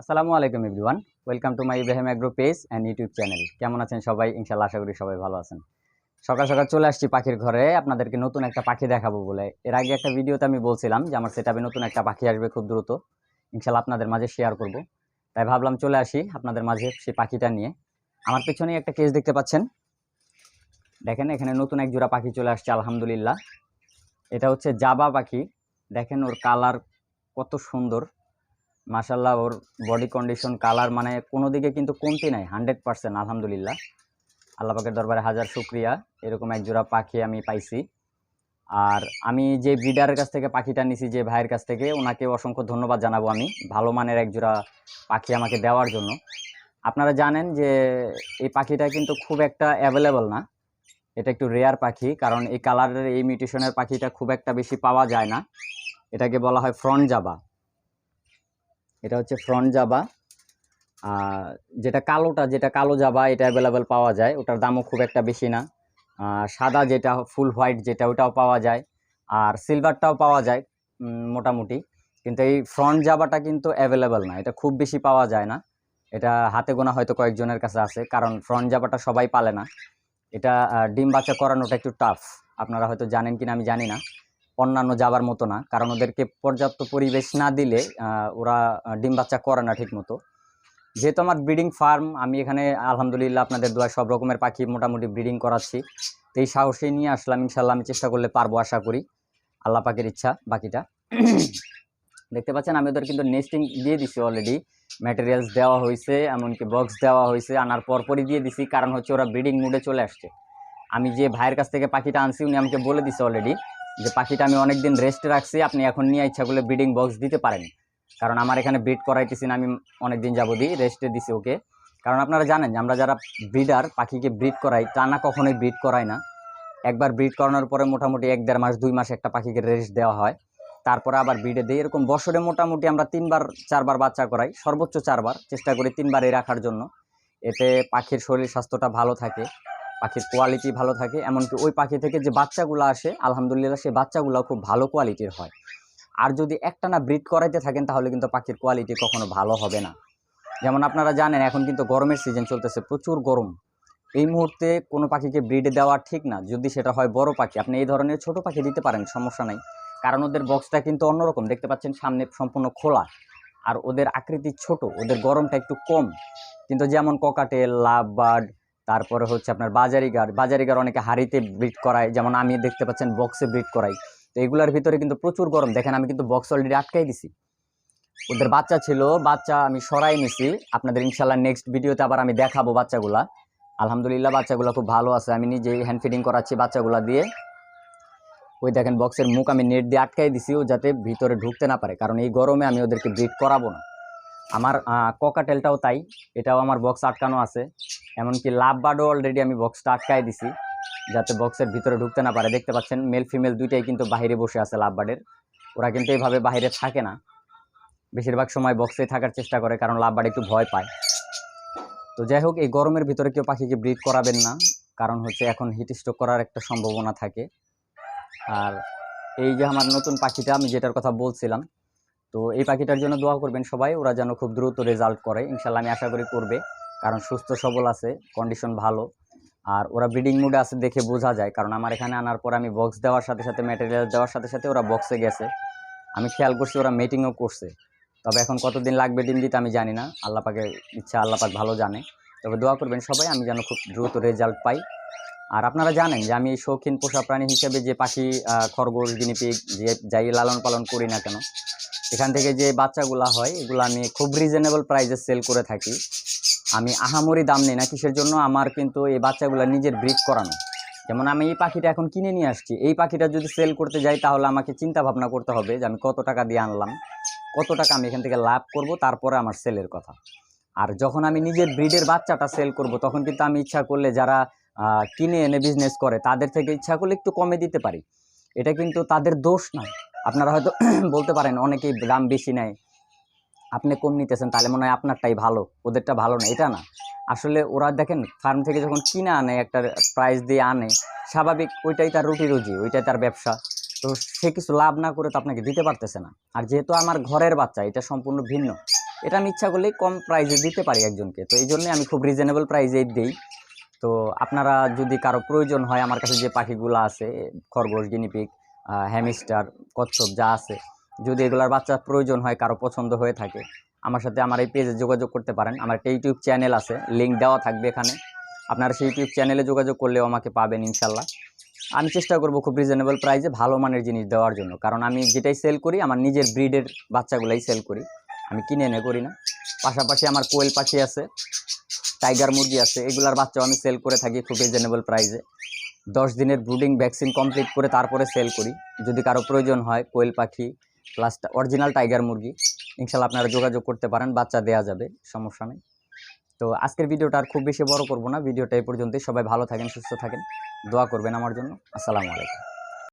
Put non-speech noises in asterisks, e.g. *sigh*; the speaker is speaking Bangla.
আসসালামু আলাইকুম everyone. Welcome to my Ibrahim agro page and YouTube channel কেমন আছেন সবাই? ইনশাল্লাহ আশা করি সবাই ভালো আছেন। সকাল সকাল চলে আসছি পাখির ঘরে। আপনাদেরকে নতুন একটা পাখি দেখাবো বলে। এর আগে একটা ভিডিওতে আমি বলছিলাম যে আমার সেটাবে নতুন একটা পাখি আসবে খুব দ্রুত। ইনশাল্লাহ আপনাদের মাঝে শেয়ার করব। তাই ভাবলাম চলে আসি আপনাদের মাঝে সেই পাখিটা নিয়ে। আমার পেছনে একটা কেস দেখতে পাচ্ছেন। দেখেন, এখানে নতুন এক জোড়া পাখি চলে আসছে, আলহামদুলিল্লাহ। এটা হচ্ছে জাবা পাখি। দেখেন ওর কালার কত সুন্দর। মাশাল্লাহ ওর বডি কন্ডিশন কালার মানে কোনো দিকে কিন্তু কমতি নাই হান্ড্রেড পার্সেন্ট আলহামদুলিল্লাহ। আল্লাহ পাকের দরবারে হাজার শুক্রিয়া, এরকম এক জোড়া পাখি আমি পাইছি। আর আমি যে ব্রিডারের কাছ থেকে পাখিটা নিছি, যে ভাইয়ের কাছ থেকে, ওনাকে অসংখ্য ধন্যবাদ জানাব আমি, ভালো মানের এক জোড়া পাখি আমাকে দেওয়ার জন্য। আপনারা জানেন যে এই পাখিটা কিন্তু খুব একটা অ্যাভেলেবল না, এটা একটু রেয়ার পাখি, কারণ এই কালারের এই মিউটেশনের পাখিটা খুব একটা বেশি পাওয়া যায় না। এটাকে বলা হয় ফ্রন্ট জাবা এটা হচ্ছে ফ্রন্ট জাবা যেটা কালোটা, যেটা কালো জাবা এটা অ্যাভেলেবেল পাওয়া যায়। ওটার দামও খুব একটা বেশি না। সাদা যেটা ফুল হোয়াইট যেটা, ওটাও পাওয়া যায়। আর সিলভারটাও পাওয়া যায় মোটামুটি। কিন্তু এই ফ্রন্ট জাবাটা কিন্তু অ্যাভেলেবেল না। এটা খুব বেশি পাওয়া যায় না। এটা হাতে গোনা হয়তো কয়েকজনের কাছে আছে, কারণ ফ্রন্ট জাবাটা সবাই পালে না। এটা ডিম বাচ্চা করানোটা একটু টাফ আপনারা হয়তো জানেন কিনা, আমি জানি না। অন্যান্য যাবার মতো না, কারণ ওদেরকে পর্যাপ্ত পরিবেশ না দিলে ওরা ডিম বাচ্চা করে না ঠিক মতো যেহেতু আমার ব্রিডিং ফার্ম, আমি এখানে আলহামদুলিল্লাহ আপনাদের দোয়া সব রকমের পাখি মোটামুটি ব্রিডিং করাচ্ছি। তো এই সাহসে নিয়ে আসলাম ইনশাল্লাহ আমি চেষ্টা করলে পারব, আশা করি। আল্লাহ পাখির ইচ্ছা, বাকিটা। দেখতে পাচ্ছেন, আমি ওদের কিন্তু নেস্টিং দিয়ে দিছি অলরেডি ম্যাটেরিয়ালস দেওয়া হয়েছে, এমনকি বক্স দেওয়া হয়েছে, আনার পরপরই দিয়ে দিছি, কারণ হচ্ছে ওরা ব্রিডিং মুডে চলে আসছে। আমি যে ভাইয়ের কাছ থেকে পাখিটা আনছি, উনি আমাকে বলে দিছে অলরেডি যে পাখিটা আমি অনেকদিন রেস্টে রাখছি, আপনি এখন নিয়ে ইচ্ছা করলে ব্রিডিং বক্স দিতে পারেন। কারণ আমার এখানে ব্রিড করাইতেছি না, আমি অনেকদিন যাবতই রেস্টে দিছি ওকে। কারণ আপনারা জানেন যে আমরা যারা ব্রিডার পাখিকে ব্রিড করাই, টানা কখনোই ব্রিড করাই না। একবার ব্রিড করানোর পরে মোটামুটি এক দেড় মাস, দুই মাস একটা পাখিকে রেস্ট দেওয়া হয়। তারপরে আবার ব্রিডে দিই। এরকম বছরে মোটামুটি আমরা তিনবার, চারবার বাচ্চা করাই, সর্বোচ্চ চারবার। চেষ্টা করি তিনবারই রাখার জন্য। এতে পাখির শরীর স্বাস্থ্যটা ভালো থাকে। পাখির কোয়ালিটি ভালো থাকে, এমনকি ওই পাখি থেকে যে বাচ্চাগুলো আসে, আলহামদুলিল্লাহ সেই বাচ্চাগুলো খুব ভালো কোয়ালিটির হয়। আর যদি একটানা ব্রিড করাইতে থাকেন, তাহলে কিন্তু পাখির কোয়ালিটি কখনো ভালো হবে না। যেমন আপনারা জানেন, এখন কিন্তু গরমের সিজন চলতেছে, প্রচুর গরম। এই মুহূর্তে কোনো পাখিকে ব্রিড দেওয়া ঠিক না, যদি সেটা হয় বড় পাখি। আপনি এই ধরনের ছোট পাখি দিতে পারেন, সমস্যা নাই। কারণ ওদের বক্সটা কিন্তু অন্যরকম, দেখতে পাচ্ছেন সামনে সম্পূর্ণ খোলা। আর ওদের আকৃতি ছোট, ওদের গরমটা একটু কম। কিন্তু যেমন ককাটেল লাভ বার্ড তারপরে হচ্ছে আপনার বাজারি গার বাজারি গার অনেকে হাড়িতে ব্রিড করায়, যেমন আমি দেখতে পাচ্ছেন বক্সে ব্রিড করাই। তো এগুলোর ভিতরে কিন্তু প্রচুর গরম। দেখেন, আমি কিন্তু বক্স অলরেডি আটকাই দিছি। ওদের বাচ্চা ছিল, বাচ্চা আমি সরাই নিছি। আপনাদের ইনশাল্লাহ নেক্সট ভিডিওতে আবার আমি দেখাবো বাচ্চাগুলা। আলহামদুলিল্লাহ, বাচ্চাগুলো খুব ভালো আছে। আমি নিজেই হ্যান্ড ফিডিং করাচ্ছি বাচ্চাগুলা দিয়ে। ওই দেখেন বক্সের মুখ আমি নেট দিয়ে আটকাই দিছি, ও যাতে ভিতরে ঢুকতে না পারে। কারণ এই গরমে আমি ওদেরকে ব্রিড করাবো না। আমার ককাটেলটাও তাই। এটাও আমার বক্স আটকানো আছে। এমনকি লাভ বার্ডও অলরেডি আমি বক্সটা আটকাই দিছি, যাতে বক্সের ভিতরে ঢুকতে না পারে। দেখতে পাচ্ছেন মেল ফিমেল দুইটাই কিন্তু বাইরে বসে আছে লাভ বার্ডের ওরা কিন্তু এইভাবে বাইরে থাকে না। বেশিরভাগ সময় বক্সে থাকার চেষ্টা করে, কারণ লাভ বার্ড একটু ভয় পায়। তো যাই হোক, এই গরমের ভিতরে কেউ পাখিকে ব্রিড করাবেন না, কারণ হচ্ছে এখন হিট স্ট্রোক করার একটা সম্ভাবনা থাকে। আর এই যে আমার নতুন পাখিটা, আমি যেটার কথা বলছিলাম, তো এই পাখিটার জন্য দোয়া করবেন সবাই, ওরা যেন খুব দ্রুত রেজাল্ট করে। ইনশাল্লাহ আমি আশা করি করবে। কারণ সুস্থ, সবল আছে কন্ডিশন ভালো। আর ওরা ব্রিডিং মুডে আছে দেখে বোঝা যায়, কারণ আমার এখানে আনার পর আমি বক্স দেওয়ার সাথে সাথে ম্যাটেরিয়াল দেওয়ার সাথে সাথে ওরা বক্সে গেছে। আমি খেয়াল করছি ওরা মিটিংও করছে। তবে এখন কতদিন লাগবে ডিম দিতে আমি জানি না। আল্লাহ পাকে ইচ্ছা আল্লাহ পাক ভালো জানে। তবে দোয়া করবেন সবাই, আমি যেন খুব দ্রুত রেজাল্ট পাই। আর আপনারা জানেন যে আমি শৌখিন পোষা প্রাণী হিসেবে যে পাখি খরগোশ, গিনিপিগ, যে যাই লালন পালন করি না কেন, এখান থেকে যে বাচ্চাগুলা হয়, এগুলো আমি খুব রিজনেবল প্রাইসে সেল করে থাকি। আমি আহামরি দাম নেই না কিসের জন্য আমার কিন্তু এই বাচ্চাগুলো নিজের ব্রিড করানো। যেমন আমি এই পাখিটা এখন কিনে নিয়ে আসছি, এই পাখিটা যদি সেল করতে যাই তাহলে আমাকে চিন্তা ভাবনা করতে হবে যে আমি কত টাকা দিয়ে আনলাম, কত টাকা আমি এখান থেকে লাভ করব তারপরে আমার সেলের কথা। আর যখন আমি নিজের ব্রিডের বাচ্চাটা সেল করব, তখন কিন্তু আমি ইচ্ছা করলে যারা কিনে এনে বিজনেস করে, তাদের থেকে ইচ্ছা করলে একটু কমে দিতে পারি। এটা কিন্তু তাদের দোষ না আপনারা হয়তো *clears throat* বলতে পারেন, অনেকেই দাম বেশি নেয়। আপনি কম নিতেছেন, তাহলে মনে হয় আপনারটাই ভালো, ওদেরটা ভালো না, এটা না। আসলে ওরা দেখেন ফার্ম থেকে যখন কিনে আনে, একটা প্রাইস দিয়ে আনে, স্বাভাবিক ওইটাই তার রুটি রুজি, ওইটাই তার ব্যবসা। তো সে কিছু লাভ না করে তো আপনাকে দিতে পারতেছে না। আর যেহেতু আমার ঘরের বাচ্চা, এটা সম্পূর্ণ ভিন্ন। এটা আমি ইচ্ছা করলেই কম প্রাইজে দিতে পারি একজনকে। তো এই জন্যে আমি খুব রিজনেবল প্রাইসে দিই। তো আপনারা যদি কারও প্রয়োজন হয়, আমার কাছে যে পাখিগুলো আছে, খরগোশ গিনিপিক হ্যামিস্টার কচ্ছপ যা আছে যদি এগুলার বাচ্চার প্রয়োজন হয়, কারও পছন্দ হয়ে থাকে, আমার সাথে আমার এই পেজে যোগাযোগ করতে পারেন। আমার একটা ইউটিউব চ্যানেল আছে লিঙ্ক দেওয়া থাকবে এখানে। আপনারা সেই ইউটিউব চ্যানেলে যোগাযোগ করলেও আমাকে পাবেন ইনশাল্লাহ আমি চেষ্টা করব খুব রিজনেবল প্রাইসে ভালো মানের জিনিস দেওয়ার জন্য, কারণ আমি যেটাই সেল করি, আমার নিজের ব্রিডের বাচ্চাগুলাই সেল করি। আমি কিনে এনে করি না। পাশাপাশি আমার কোয়েল পাখি আছে টাইগার মুরগি আছে, এগুলার বাচ্চাও আমি সেল করে থাকি খুব রিজনেবল প্রাইসে দশ দিনের ব্রুডিং ভ্যাকসিন কমপ্লিট করে তারপরে সেল করি। যদি কারও প্রয়োজন হয়, কোয়েল পাখি প্লাস অরিজিনাল টাইগার মুরগি। ইনশাল্লাহ আপনারা যোগাযোগ করতে পারেন, বাচ্চা দেয়া যাবে, সমস্যা নেই। তো আজকের ভিডিওটা আর খুব বেশি বড় করব না, ভিডিওটা এই পর্যন্তই। সবাই ভালো থাকেন, সুস্থ থাকেন। দোয়া করবেন আমার জন্য। আসসালামু আলাইকুম।